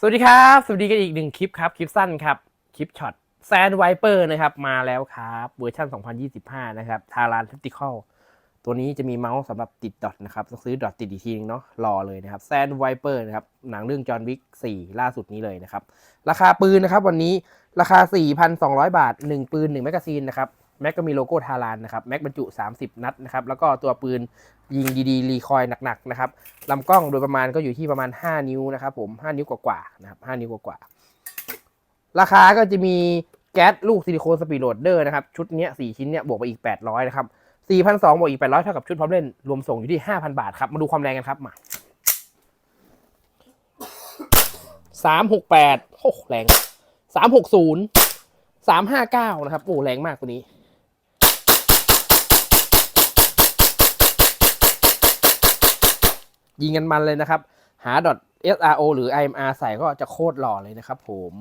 สวัสดีครับ สวัสดีกันอีกหนึ่งคลิปครับ คลิปสั้นครับ คลิปช็อตแซนไวเปอร์นะครับ มาแล้วครับเวอร์ชัน2025 นะครับทารานทิติคอลตัวนี้จะมีเมาส์สำหรับติดดอทนะครับต้องซื้อดอทติดอีกทีนึงเนาะรอเลยนะครับแซนไวเปอร์นะครับ หนังเรื่องจอห์นวิก4 ล่าสุดนี้เลยนะครับ ราคาปืนนะครับวันนี้ราคา 4,200 บาท 1 ปืน 1 แมกกาซีนนะครับ แม็กก็มีโลโก้ทารานนะครับแม็กบรรจุ 30 นัดนะครับแล้วก็ตัวปืนยิงดีๆ รีคอยหนักๆนะครับลำกล้องโดยประมาณก็อยู่ที่ประมาณ 5 นิ้วนะครับผม 5 นิ้วกว่าๆนะครับ5นิ้วกว่าๆราคาก็จะมีแก๊สลูกซิลิโคนสปีดโหลดเดอร์นะครับชุดเนี้ย4ชิ้นเนี้ยบวกไปอีก 800นะครับ4,200บวกอีก 800 เท่ากับชุดพร้อมเล่นรวมส่งอยู่ที่ 5,000 บาทครับมาดูความแรงกันครับมา368โอ้แรง360 359นะครับ โอ้ แรงมากตัวนี้ ยิงกันมันเลยนะครับ หา .sro หรือ imr ใส่ก็จะโคตรหล่อเลยนะครับผม